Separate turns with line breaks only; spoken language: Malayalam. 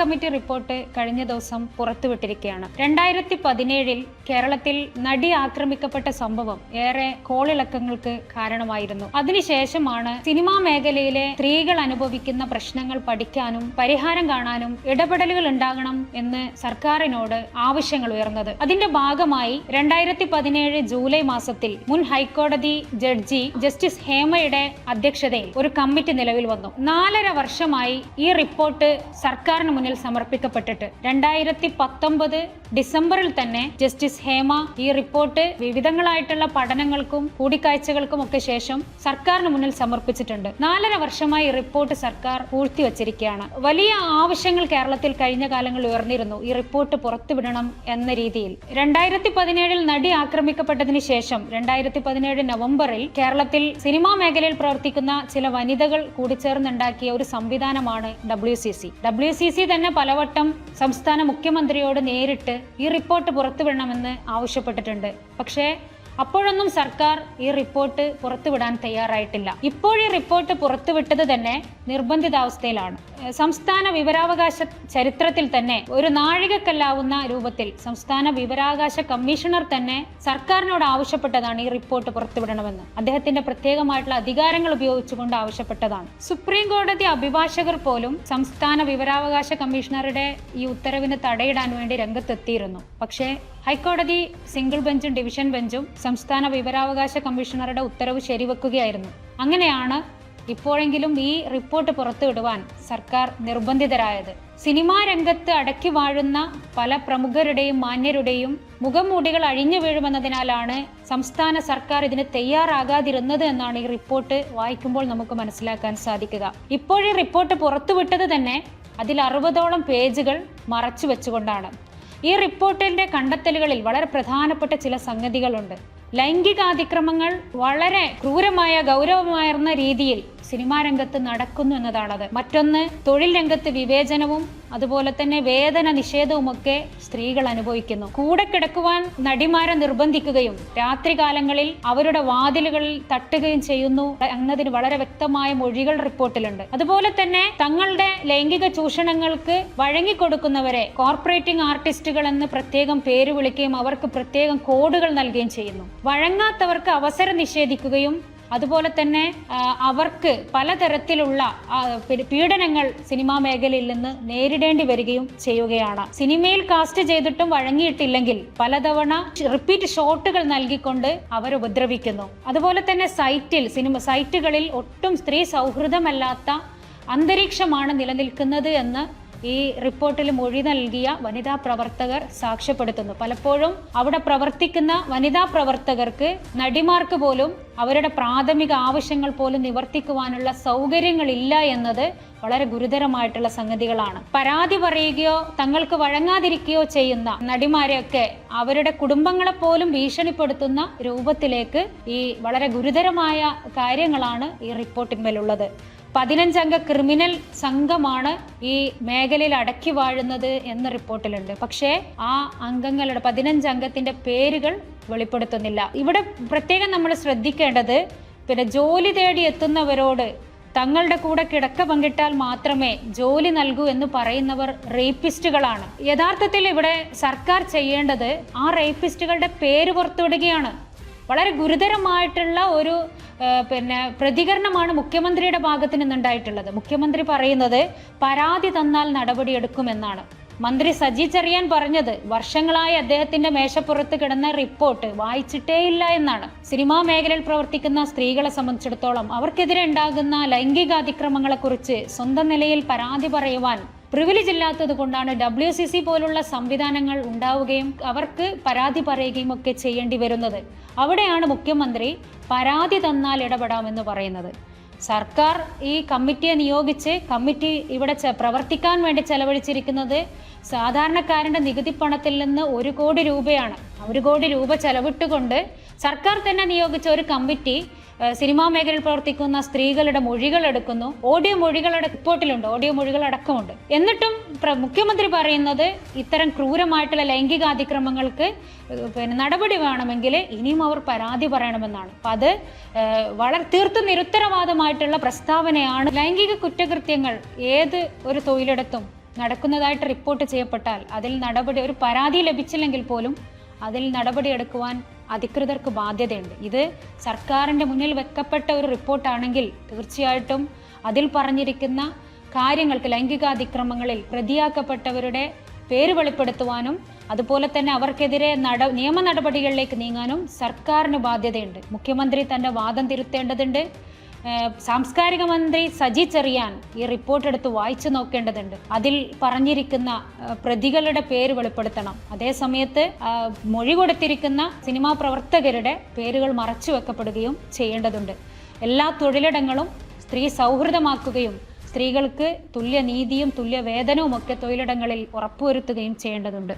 കമ്മിറ്റി റിപ്പോർട്ട് കഴിഞ്ഞ ദിവസം പുറത്തുവിട്ടിരിക്കുകയാണ്. രണ്ടായിരത്തി പതിനേഴിൽ കേരളത്തിൽ നടി ആക്രമിക്കപ്പെട്ട സംഭവം ഏറെ കോളിളക്കങ്ങൾക്ക് കാരണമായിരുന്നു. അതിനുശേഷമാണ് സിനിമാ മേഖലയിലെ സ്ത്രീകൾ അനുഭവിക്കുന്ന പ്രശ്നങ്ങൾ പഠിക്കാനും പരിഹാരം കാണാനും ഇടപെടലുകൾ ഉണ്ടാകണം എന്ന് സർക്കാരിനോട് ആവശ്യങ്ങൾ ഉയർന്നത്. അതിന്റെ ഭാഗമായി രണ്ടായിരത്തി പതിനേഴ് ജൂലൈ മാസത്തിൽ മുൻ ഹൈക്കോടതി ജഡ്ജി ജസ്റ്റിസ് ഹേമയുടെ അധ്യക്ഷതയിൽ ഒരു കമ്മിറ്റി നിലവിൽ വന്നു. നാലര വർഷമായി ഈ റിപ്പോർട്ട് സർക്കാരിന് മുന്നിൽ സമർപ്പിക്കപ്പെട്ടിട്ട് രണ്ടായിരത്തി പത്തൊമ്പത് ഡിസംബറിൽ തന്നെ ജസ്റ്റിസ് ഹേമ ഈ റിപ്പോർട്ട് വിവിധങ്ങളായിട്ടുള്ള പഠനങ്ങൾക്കും കൂടിക്കാഴ്ചകൾക്കും ഒക്കെ ശേഷം സർക്കാരിന് മുന്നിൽ സമർപ്പിച്ചിട്ടുണ്ട്. നാലര വർഷമായി റിപ്പോർട്ട് സർക്കാർ പൂഴ്ത്തിവച്ചിരിക്കുകയാണ്. വലിയ ആവശ്യങ്ങൾ കേരളത്തിൽ കഴിഞ്ഞ കാലങ്ങളിൽ ഉയർന്നിരുന്നു. ഈ റിപ്പോർട്ട് പുറത്തുവിടണം എന്ന രീതിയിൽ. രണ്ടായിരത്തി പതിനേഴിൽ നടി ആക്രമിക്കപ്പെട്ടതിന് ശേഷം രണ്ടായിരത്തി പതിനേഴ് നവംബറിൽ കേരളത്തിൽ സിനിമാ മേഖലയിൽ പ്രവർത്തിക്കുന്ന ചില വനിതകൾ കൂടിച്ചേർന്നുണ്ടാക്കിയ ഒരു സംവിധാനമാണ് W C C. W C C തന്നെ പലവട്ടം സംസ്ഥാന മുഖ്യമന്ത്രിയോട് നേരിട്ട് ഈ റിപ്പോർട്ട് പുറത്തുവിടണമെന്ന് ആവശ്യപ്പെട്ടിട്ടുണ്ട്. പക്ഷേ അപ്പോഴൊന്നും സർക്കാർ ഈ റിപ്പോർട്ട് പുറത്തുവിടാൻ തയ്യാറായിട്ടില്ല. ഇപ്പോൾ ഈ റിപ്പോർട്ട് പുറത്തുവിട്ടത് തന്നെ നിർബന്ധിതാവസ്ഥയിലാണ്. സംസ്ഥാന വിവരാവകാശ ചരിത്രത്തിൽ തന്നെ ഒരു നാഴികക്കല്ലാവുന്ന രൂപത്തിൽ സംസ്ഥാന വിവരാവകാശ കമ്മീഷണർ തന്നെ സർക്കാരിനോട് ആവശ്യപ്പെട്ടതാണ് ഈ റിപ്പോർട്ട് പുറത്തുവിടണമെന്ന്. അദ്ദേഹത്തിന്റെ പ്രത്യേകമായിട്ടുള്ള അധികാരങ്ങൾ ഉപയോഗിച്ചുകൊണ്ട് ആവശ്യപ്പെട്ടതാണ്. സുപ്രീം കോടതി അഭിഭാഷകർ പോലും സംസ്ഥാന വിവരാവകാശ കമ്മീഷണറുടെ ഈ ഉത്തരവിന് തടയിടാൻ വേണ്ടി രംഗത്തെത്തിയിരുന്നു. പക്ഷേ ഹൈക്കോടതി സിംഗിൾ ബെഞ്ചും ഡിവിഷൻ ബെഞ്ചും സംസ്ഥാന വിവരാവകാശ കമ്മീഷണറുടെ ഉത്തരവ് ശരിവെക്കുകയായിരുന്നു. അങ്ങനെയാണ് ഇപ്പോഴെങ്കിലും ഈ റിപ്പോർട്ട് പുറത്തുവിടുവാൻ സർക്കാർ നിർബന്ധിതരായത്. സിനിമാ രംഗത്ത് അടക്കി വാഴുന്ന പല പ്രമുഖരുടെയും മാന്യരുടെയും മുഖംമൂടികൾ അഴിഞ്ഞു വീഴുമെന്നതിനാലാണ് സംസ്ഥാന സർക്കാർ ഇതിന് തയ്യാറാകാതിരുന്നത് എന്നാണ് ഈ റിപ്പോർട്ട് വായിക്കുമ്പോൾ നമുക്ക് മനസ്സിലാക്കാൻ സാധിക്കുക. ഇപ്പോഴീ റിപ്പോർട്ട് പുറത്തുവിട്ടത് തന്നെ അതിൽ അറുപതോളം പേജുകൾ മറച്ചു വെച്ചുകൊണ്ടാണ്. ഈ റിപ്പോർട്ടിന്റെ കണ്ടെത്തലുകളിൽ വളരെ പ്രധാനപ്പെട്ട ചില സംഗതികളുണ്ട്. ലൈംഗികാതിക്രമങ്ങൾ വളരെ ക്രൂരമായ ഗൗരവമാർന്ന രീതിയിൽ സിനിമാ രംഗത്ത് നടക്കുന്നു എന്നതാണത്. മറ്റൊന്ന് തൊഴിൽ രംഗത്ത് വിവേചനവും അതുപോലെ തന്നെ വേതന നിഷേധവുമൊക്കെ സ്ത്രീകൾ അനുഭവിക്കുന്നു. കൂടെ കിടക്കുവാൻ നടിമാരെ നിർബന്ധിക്കുകയും രാത്രികാലങ്ങളിൽ അവരുടെ വാതിലുകളിൽ തട്ടുകയും ചെയ്യുന്നു എന്നതിന് വളരെ വ്യക്തമായ മൊഴികൾ റിപ്പോർട്ടിലുണ്ട്. അതുപോലെ തന്നെ തങ്ങളുടെ ലൈംഗിക ചൂഷണങ്ങൾക്ക് വഴങ്ങിക്കൊടുക്കുന്നവരെ കോർപ്പറേറ്റിംഗ് ആർട്ടിസ്റ്റുകൾ എന്ന് പ്രത്യേകം പേര് വിളിക്കുകയും അവർക്ക് പ്രത്യേകം കോഡുകൾ നൽകുകയും ചെയ്യുന്നു. വഴങ്ങാത്തവർക്ക് അവസരം നിഷേധിക്കുകയും അതുപോലെ തന്നെ അവർക്ക് പലതരത്തിലുള്ള പീഡനങ്ങൾ സിനിമാ മേഖലയിൽ നിന്ന് നേരിടേണ്ടി വരികയും ചെയ്യുകയാണ്. സിനിമയിൽ കാസ്റ്റ് ചെയ്തിട്ടും വഴങ്ങിയിട്ടില്ലെങ്കിൽ പലതവണ റിപ്പീറ്റ് ഷോട്ടുകൾ നൽകിക്കൊണ്ട് അവർ ഉപദ്രവിക്കുന്നു. അതുപോലെ തന്നെ സൈറ്റിൽ സിനിമ സൈറ്റുകളിൽ ഒട്ടും സ്ത്രീ സൗഹൃദമല്ലാത്ത അന്തരീക്ഷമാണ് നിലനിൽക്കുന്നത് എന്ന് ഈ റിപ്പോർട്ടിൽ മൊഴി നൽകിയ വനിതാ പ്രവർത്തകർ സാക്ഷ്യപ്പെടുത്തുന്നു. പലപ്പോഴും അവിടെ പ്രവർത്തിക്കുന്ന വനിതാ പ്രവർത്തകർക്ക് നടിമാർക്ക് പോലും അവരുടെ പ്രാഥമിക ആവശ്യങ്ങൾ പോലും നിവർത്തിക്കുവാനുള്ള സൗകര്യങ്ങളില്ല എന്നത് വളരെ ഗുരുതരമായിട്ടുള്ള സംഗതികളാണ്. പരാതി പറയുകയോ തങ്ങൾക്ക് വഴങ്ങാതിരിക്കുകയോ ചെയ്യുന്ന നടിമാരെയൊക്കെ അവരുടെ കുടുംബങ്ങളെ പോലും ഭീഷണിപ്പെടുത്തുന്ന രൂപത്തിലേക്ക് ഈ വളരെ ഗുരുതരമായ കാര്യങ്ങളാണ് ഈ റിപ്പോർട്ടിന്മേലുള്ളത്. പതിനഞ്ചംഗ ക്രിമിനൽ സംഘമാണ് ഈ മേഖലയിൽ അടക്കി വാഴുന്നത് എന്ന റിപ്പോർട്ടിലുണ്ട്. പക്ഷേ ആ അംഗങ്ങളുടെ പതിനഞ്ചംഗത്തിന്റെ പേരുകൾ വെളിപ്പെടുത്തുന്നില്ല. ഇവിടെ പ്രത്യേകം നമ്മൾ ശ്രദ്ധിക്കേണ്ടത് പിന്നെ ജോലി തേടി എത്തുന്നവരോട് തങ്ങളുടെ കൂടെ കിടക്ക പങ്കിട്ടാൽ മാത്രമേ ജോലി നൽകൂ എന്ന് പറയുന്നവർ റേപ്പിസ്റ്റുകളാണ്. യഥാർത്ഥത്തിൽ ഇവിടെ സർക്കാർ ചെയ്യേണ്ടത് ആ റേപ്പിസ്റ്റുകളുടെ പേര് പുറത്തുവിടുകയാണ്. വളരെ ഗുരുതരമായിട്ടുള്ള ഒരു പിന്നെ പ്രതികരണമാണ് മുഖ്യമന്ത്രിയുടെ ഭാഗത്ത് നിന്നുണ്ടായിട്ടുള്ളത്. മുഖ്യമന്ത്രി പറയുന്നത് പരാതി തന്നാൽ നടപടിയെടുക്കുമെന്നാണ്. മന്ത്രി സജി ചെറിയാൻ പറഞ്ഞത് വർഷങ്ങളായി അദ്ദേഹത്തിന്റെ മേശപ്പുറത്ത് കിടന്ന റിപ്പോർട്ട് വായിച്ചിട്ടേയില്ല എന്നാണ്. സിനിമാ മേഖലയിൽ പ്രവർത്തിക്കുന്ന സ്ത്രീകളെ സംബന്ധിച്ചിടത്തോളം അവർക്കെതിരെ ഉണ്ടാകുന്ന ലൈംഗിക അതിക്രമങ്ങളെക്കുറിച്ച് സ്വന്തം നിലയിൽ പരാതി പറയുവാൻ പ്രിവിലേജ് ഇല്ലാത്തത് കൊണ്ടാണ് ഡബ്ല്യു സി സി പോലുള്ള സംവിധാനങ്ങൾ ഉണ്ടാവുകയും അവർക്ക് പരാതി പറയുകയും ഒക്കെ ചെയ്യേണ്ടി വരുന്നത്. അവിടെയാണ് മുഖ്യമന്ത്രി പരാതി തന്നാൽ ഇടപെടാമെന്ന് പറയുന്നത്. സർക്കാർ ഈ കമ്മിറ്റിയെ നിയോഗിച്ച് കമ്മിറ്റി ഇവിടെ പ്രവർത്തിക്കാൻ വേണ്ടി ചെലവഴിച്ചിരിക്കുന്നത് സാധാരണക്കാരന്റെ നികുതി പണത്തിൽ നിന്ന് ഒരു കോടി രൂപയാണ്. ഒരു കോടി രൂപ ചെലവിട്ടുകൊണ്ട് സർക്കാർ തന്നെ നിയോഗിച്ച ഒരു കമ്മിറ്റി സിനിമാ മേഖലയിൽ പ്രവർത്തിക്കുന്ന സ്ത്രീകളുടെ മൊഴികൾ എടുക്കുന്നു. ഓഡിയോ മൊഴികൾ റിപ്പോർട്ടിലുണ്ട്. ഓഡിയോ മൊഴികൾ അടക്കമുണ്ട്. എന്നിട്ടും മുഖ്യമന്ത്രി പറയുന്നത് ഇത്തരം ക്രൂരമായിട്ടുള്ള ലൈംഗികാതിക്രമങ്ങൾക്ക് പിന്നെ നടപടി വേണമെങ്കിൽ ഇനിയും അവർ പരാതി പറയണമെന്നാണ്. അപ്പം അത് വളരെ തീർത്തും നിരുത്തരവാദമായിട്ടുള്ള പ്രസ്താവനയാണ്. ലൈംഗിക കുറ്റകൃത്യങ്ങൾ ഏത് ഒരു തൊഴിലിടത്തും നടക്കുന്നതായിട്ട് റിപ്പോർട്ട് ചെയ്യപ്പെട്ടാൽ അതിൽ നടപടി ഒരു പരാതി ലഭിച്ചില്ലെങ്കിൽ പോലും അതിൽ നടപടിയെടുക്കുവാൻ അധികൃതർക്ക് ബാധ്യതയുണ്ട്. ഇത് സർക്കാരിന്റെ മുന്നിൽ വെക്കപ്പെട്ട ഒരു റിപ്പോർട്ടാണെങ്കിൽ തീർച്ചയായിട്ടും അതിൽ പറഞ്ഞിരിക്കുന്ന കാര്യങ്ങൾക്ക് ലൈംഗികാതിക്രമങ്ങളിൽ പ്രതിയാക്കപ്പെട്ടവരുടെ പേര് വെളിപ്പെടുത്തുവാനും അതുപോലെ തന്നെ അവർക്കെതിരെ നട നിയമ നടപടികളിലേക്ക് നീങ്ങാനും സർക്കാരിന് ബാധ്യതയുണ്ട്. മുഖ്യമന്ത്രി തന്റെ വാദം തിരുത്തേണ്ടതുണ്ട്. സാംസ്കാരിക മന്ത്രി സജി ചെറിയാൻ ഈ റിപ്പോർട്ട് എടുത്ത് വായിച്ചു നോക്കേണ്ടതുണ്ട്. അതിൽ പറഞ്ഞിരിക്കുന്ന പ്രതികളുടെ പേര് വെളിപ്പെടുത്തണം. അതേ സമയത്ത് മൊഴി കൊടുത്തിരിക്കുന്ന സിനിമാ പ്രവർത്തകരുടെ പേരുകൾ മറച്ചു വെക്കപ്പെടുകയും ചെയ്യേണ്ടതുണ്ട്. എല്ലാ തൊഴിലിടങ്ങളും സ്ത്രീ സൗഹൃദമാക്കുകയും സ്ത്രീകൾക്ക് തുല്യ നീതിയും തുല്യ വേതനവും ഒക്കെ തൊഴിലിടങ്ങളിൽ ഉറപ്പുവരുത്തുകയും ചെയ്യേണ്ടതുണ്ട്.